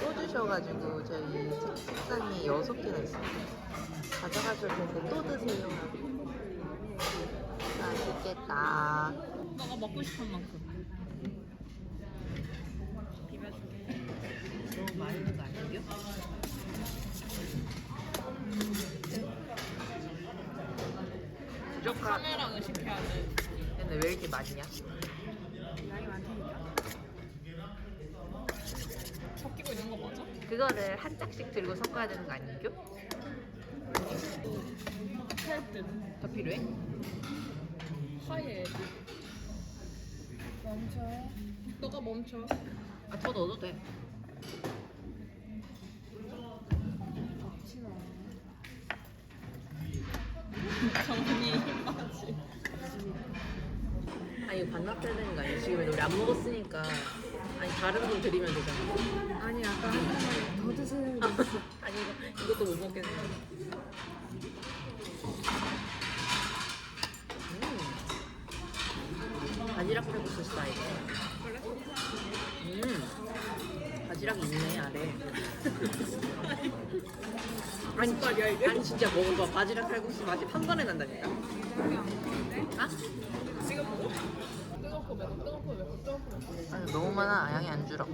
또 주셔가지고 저희 책- 책상에 여섯 개나 있어요. 가져가실 텐데 또 드세요. 맛있겠다. 너가 먹고 싶은 만큼. 비벼줄게. 너무 있는 거 아니에요? 부족한. 카메라 의식해야 돼. 근데 왜 이렇게 많이냐? 양이 많다니까. 섞이고 있는 거 맞아? 그거를 한 짝씩 들고 섞어야 되는 거? 헬든 더 필요해? 하얘. 멈춰. 너가 멈춰. 아, 더 넣어도 돼. 정리 빠지. 아니 이거 반납해야 되는 거 아니야? 지금 우리 안 먹었으니까 아니 다른 분 드리면 되잖아 아니 아까 한 번만 더 드세요. 아, 아니 이거, 이것도 못 먹겠네 음. 바지락 칼국수 스타일 음. 바지락이 있네 아래 아니, 말이야, 이게? 아니 진짜 먹어봐 바지락 칼국수 맛이 판단에 난다니까 아? 지금 먹어? 아니 너무 많아 양이 안 줄어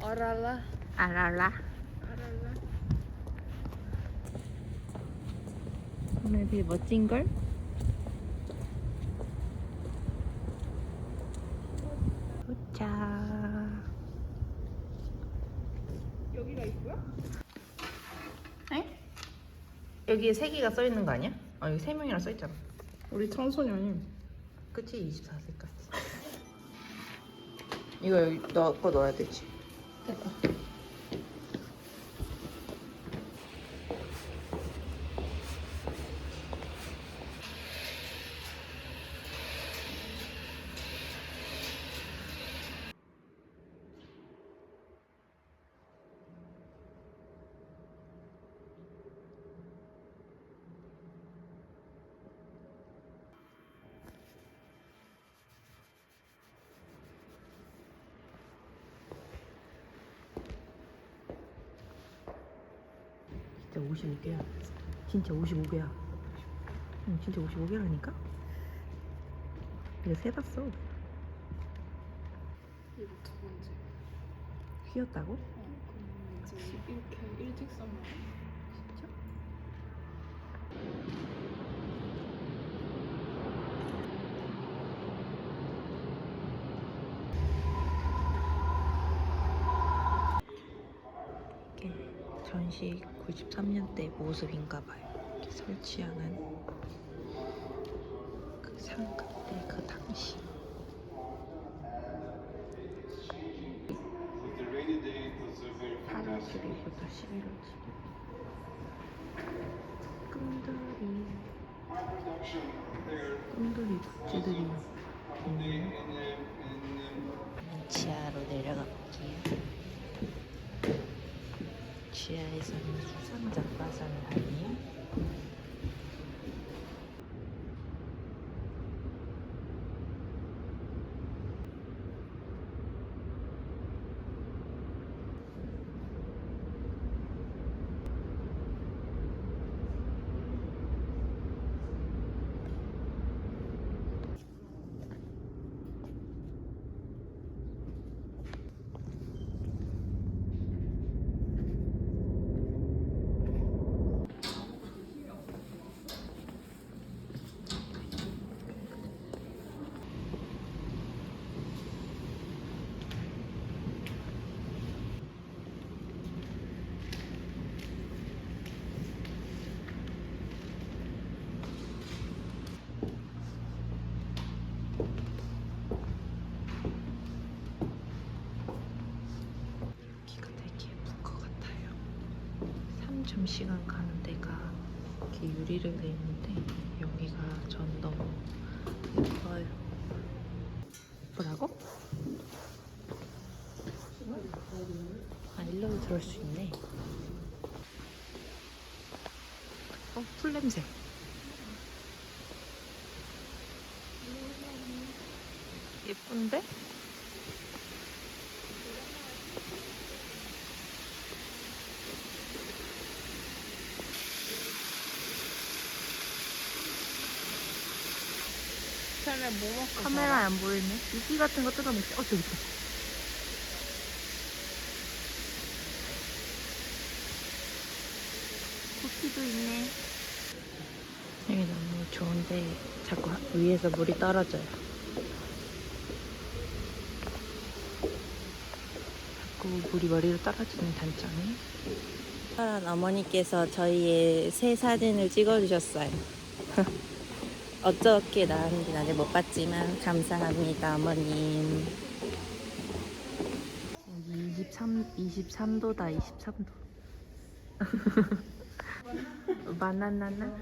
어랄라. 알알라 어랄라. 오늘 되게 멋진걸? 도착 여기가 있고요? 에? 여기에 세 개가 써 있는 거 아니야? 아 여기 세 명이라 써있잖아 우리 청소년이. 그치 24세까지 이거 여기 너 거 넣어야 되지 됐다. 진짜 55개야 진짜 55개야 응 진짜 55개라니까? 이거 세봤어 이거 두 번째. 휘었다고? 어, 그럼 이제 이렇게 일직선으로. 진짜? 이게 전시 93년 때 모습인가 봐요. 이렇게 설치하는 그상 그때 그 당시. The rainy day was uh, very 8월 fantastic. 7일부터 11월 7일. 꿈돌이, My production there 꿈돌이 굿즈들이 in, uh, in, um, 지하로 내려가 볼게요. 지하에서는 수상 작가상을 하네요. 여기가 되게 예쁜 것 같아요. 3점시간 가는 데가 이렇게 유리로 돼 있는데 여기가 전 너무 예뻐요. 뭐라고? 아, 일로도 들어올 수 있네. 어, 풀 냄새. 예쁜데? 쟤네 뭐 먹고 카메라에 안 보이네. 이끼 같은 거 뜯어먹지. 어, 저기 있다. 쿠키도 있네. 여기 너무 좋은데 자꾸 위에서 물이 떨어져요. 자꾸 물이 머리로 떨어지는 단점이. 사란 어머니께서 저희의 새 사진을 찍어주셨어요. 어떻게 나왔는지 아직 못 봤지만 감사합니다 어머님. 여기 23, 23도다 23도. 바나나나?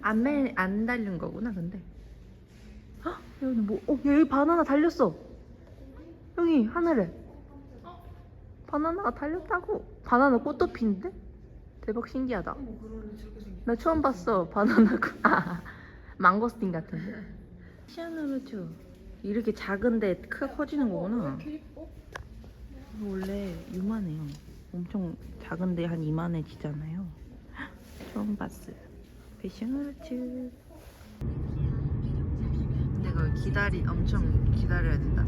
안, 매, 안 달린 거구나 근데. 헉, 여기 뭐 어, 여기 바나나 달렸어. 여기 하늘에. 바나나가 달렸다고. 바나나 꽃도 피는데? 대박 신기하다. 나 처음 봤어. 바나나 꽃. 아, 망고스틴 같은데. 시아누르트 이렇게 작은데 크게 커지는 거구나. 이거 원래 요만해요. 엄청 작은데 한 이만해지잖아요. 처음 봤어요. 패션루트 내가 기다리 엄청 기다려야 된다.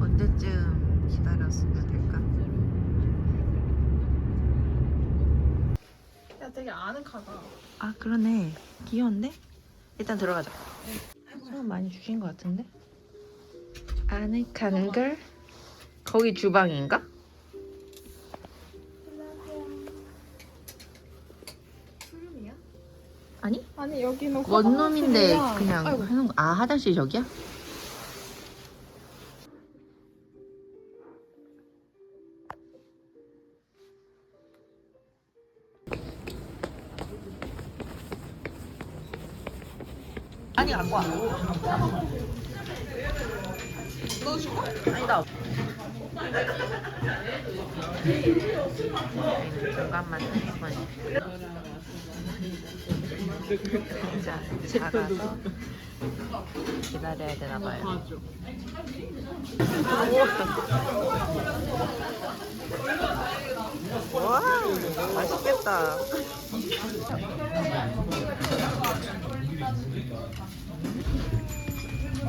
언제쯤 기다렸으면 될까? 야 되게 아늑하다 아 그러네 귀여운데? 일단 들어가자 좀 많이 주신 것 같은데? 아늑한 걸? 거기 주방인가? 아니 아니 여기는 원룸인데 화장실이랑- 그냥 아이고, 하는 거. 아 화장실 저기야? 아니 갖고 와. 너 주고? 아니다. 잠깐만 진짜 작아서 기다려야 되나 봐요. 와 맛있겠다.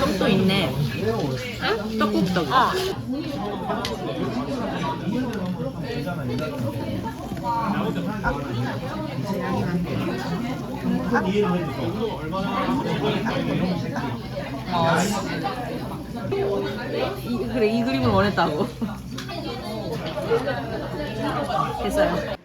떡도 있네. 응? 떡국떡. 아. 이, 그래 이 그림을 원했다고. 됐어요.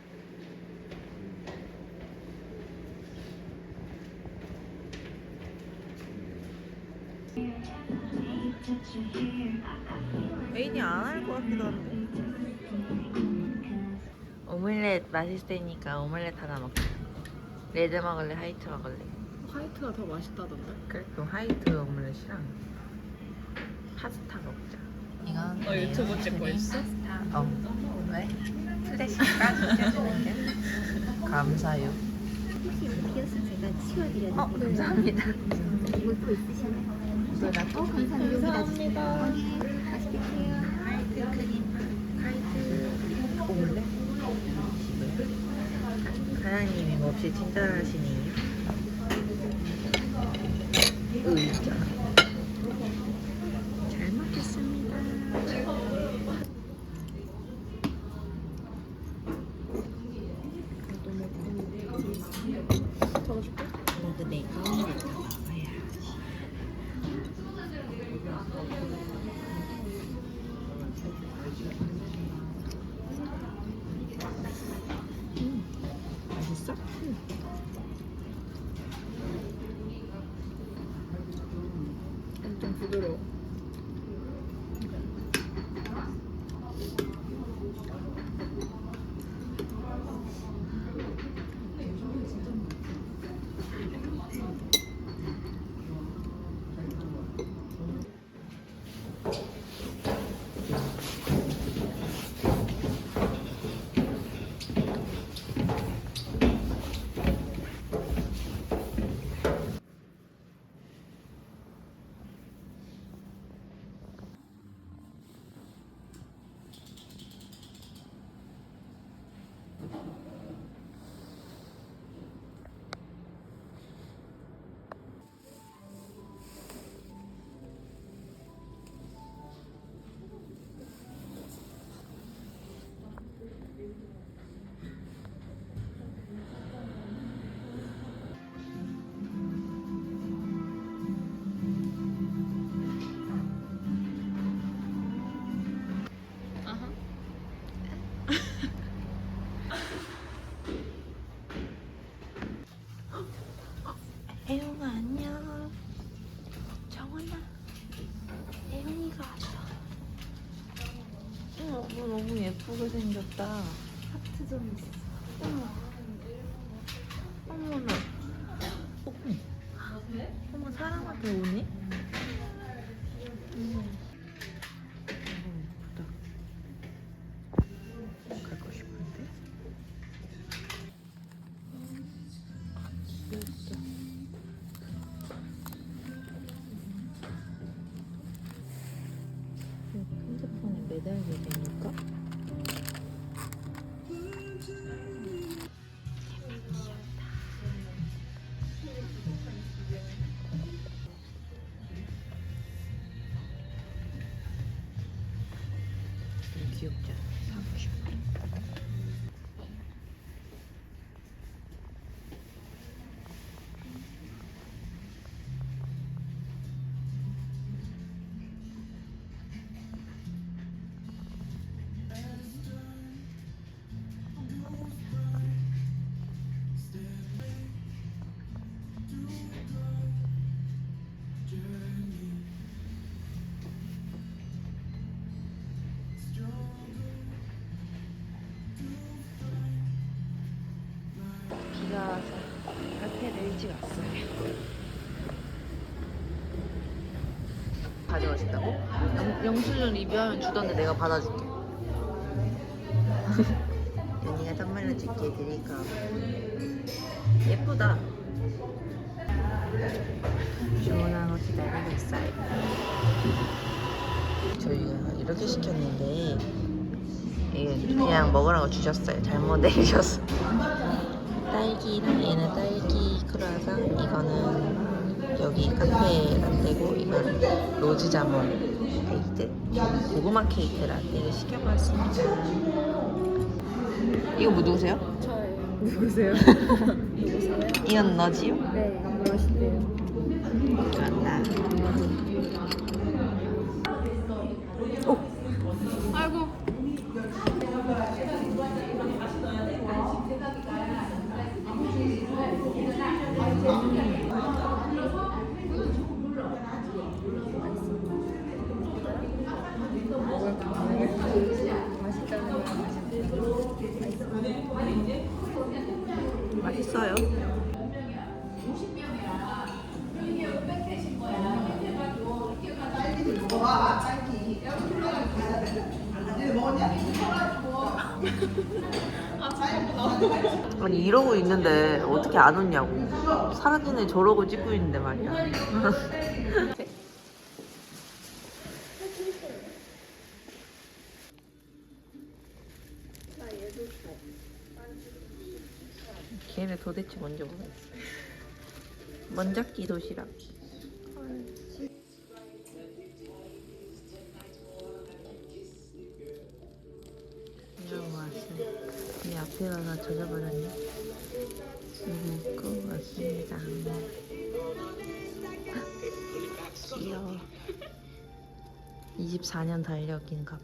메인이 안 할 것 같기도 한데. 오믈렛 맛있을 테니까 오믈렛 하나 먹자. 레드 먹을래? 화이트 먹을래? 화이트가 더 맛있다던데 그래 그럼 화이트 오믈렛이랑 파스타 먹자 이건 너 유튜브 찍고 있어? 어 왜? 게 감사요 혹시 비어서 제가 치워드려도 어 감사합니다 물고 있으시나요? 너나 어, 감사합니다. 놔주세요. 네, 맛있게 드세요. 화이트 크림 화이트 오믈렛 하나님이 몹시 친절하시네 안녕. 정원아. 애용이가 왔어. 어, 너 너무 예쁘게 생겼다. 하트 좀 있어. 어 일찍 왔어요. 가져가신다고? 영, 영수증 리뷰하면 주던데 내가 받아줄게. 연이가 선물로 줄게 드릴까? 예쁘다. 주문하고 기다리고 있어요. 저희가 이렇게 시켰는데 이게 그냥 먹으라고 주셨어요. 잘못 내주셨어. 딸기랑 얘는 딸기 크루아상 이거는 여기 카페 라떼고 이건 로즈 자몽 저는 고구마 케이크 라떼를 시켜봤습니다 이거 뭐 누구세요? 저예요. 누구세요? 이건 너지요? 네. 그런다 아이 아니 이러고 있는데 어떻게 안 웃냐고. 사라지네 저러고 찍고 있는데 말이야. 걔네 도대체 뭔지 모르겠어 먼작기 도시락 가서 젖어버렸네 먹고 왔습니다. 귀여워. 24년 달력인가 봐.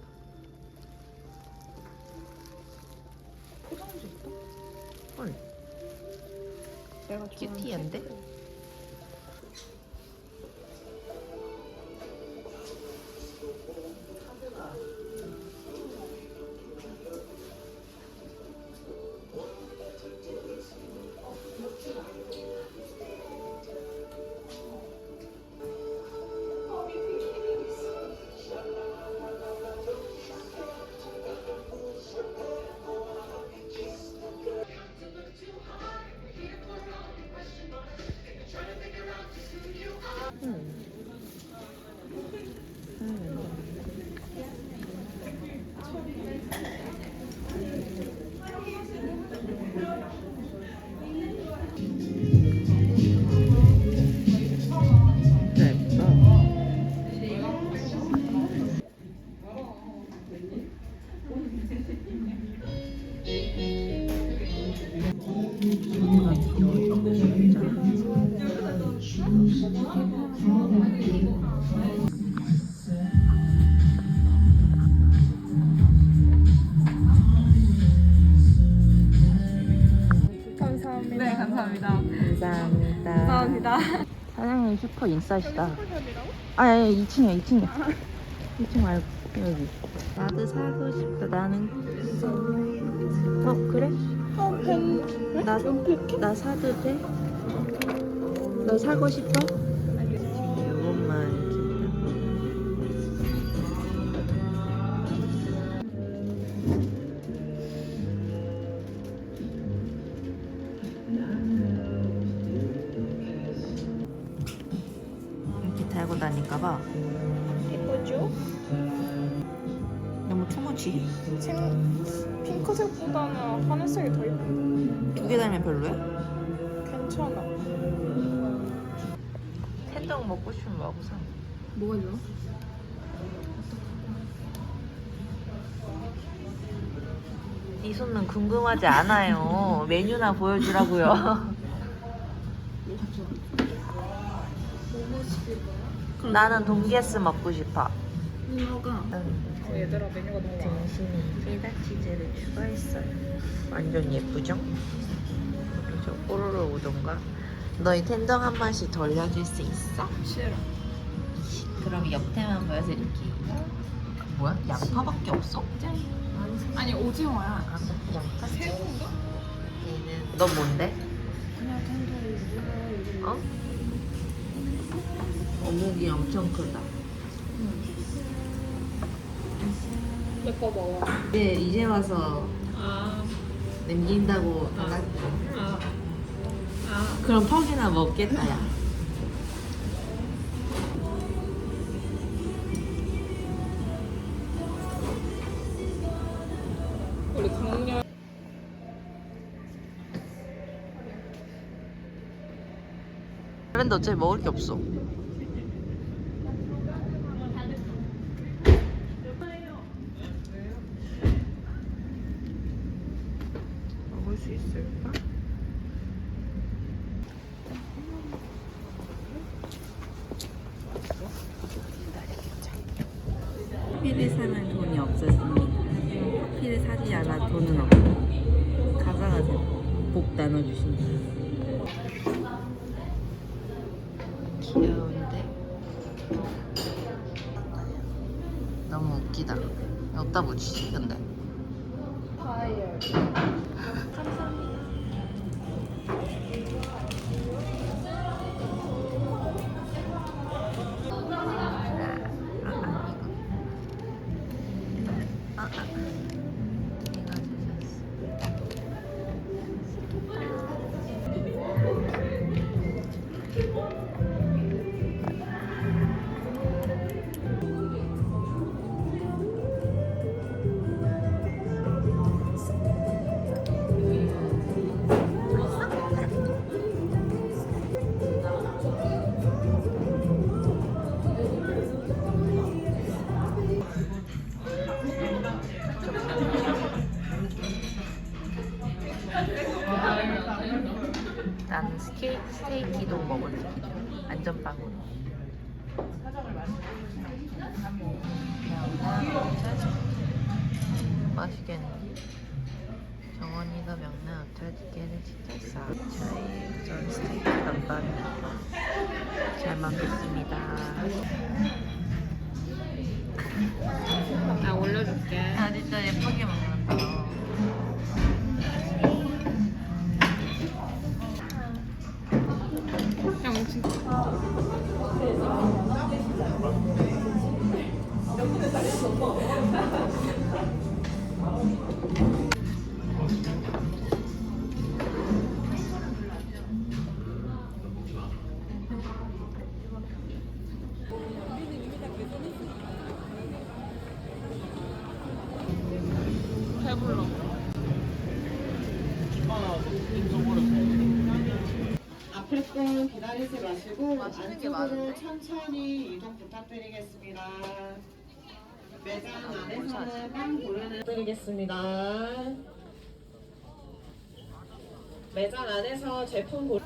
헐. 내가 큐티한데? 감사합니다. 사장님 슈퍼 인싸시다. 아, 예, 2층이야, 2층이야. 2층 말고, 여기. 나도 사고 싶다. 나는. 어, 그래? 어 pen. 나, 나 사도 돼? 너 사고 싶어? 투머치? 생 핑크색보다는 하늘색이 더 예뻐. 두개 달면 별로야? 괜찮아. 텐동 먹고 싶으면 먹고 사. 뭐가 좋아? 이 손은 궁금하지 않아요. 메뉴나 보여주라고요. 나는 돈게스 먹고 싶어. 이모가 응. 어, 얘들아 메뉴가 너무 많아. 등심이 피자 치즈를 추가했어요. 완전 예쁘죠? 그래서 뽀로로 우동과 너희 텐덩 한 번씩 돌려줄 수 있어? 싫어. 그럼 옆태만 보여드릴게. 뭐야? 양파밖에 없어? 아니 오징어야. 아, 양파 새우인가? 얘는 너 뭔데? 그냥 텐더리 어? 어묵이 엄청 크다. 내거 먹어. 이제 이제 와서 아, 남긴다고 달랐어. 아, 아. 그럼 퍽이나 먹겠다 야. 우리 강렬. 그런데 어차피 먹을 게 없어. 나는 스테이, 스테이키도 먹을래. 안전빵으로. 맛있겠네. 정원이가 명랑 어떻게를 시켰어. 저희 전 스테이키 단반 잘 먹겠습니다. 나 올려줄게. 아 진짜 예쁘게 먹는 맛있는 게 안쪽으로 많은데? 천천히 이동 부탁드리겠습니다. 매장 안에서는 빵 고르는 드리겠습니다. 매장 안에서 제품 고르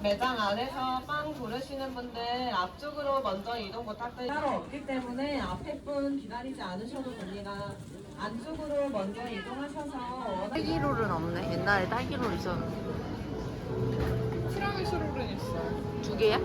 매장 안에서 빵 고르시는 분들 앞쪽으로 먼저 이동 부탁드립니다. 따로 없기 때문에 앞에 분 기다리지 않으셔도 됩니다. 안쪽으로 먼저 이동하셔서 원하는 딸기롤은 없네. 옛날에 딸기롤 있었는데. 티라미수 롤은 있어. 두 개야?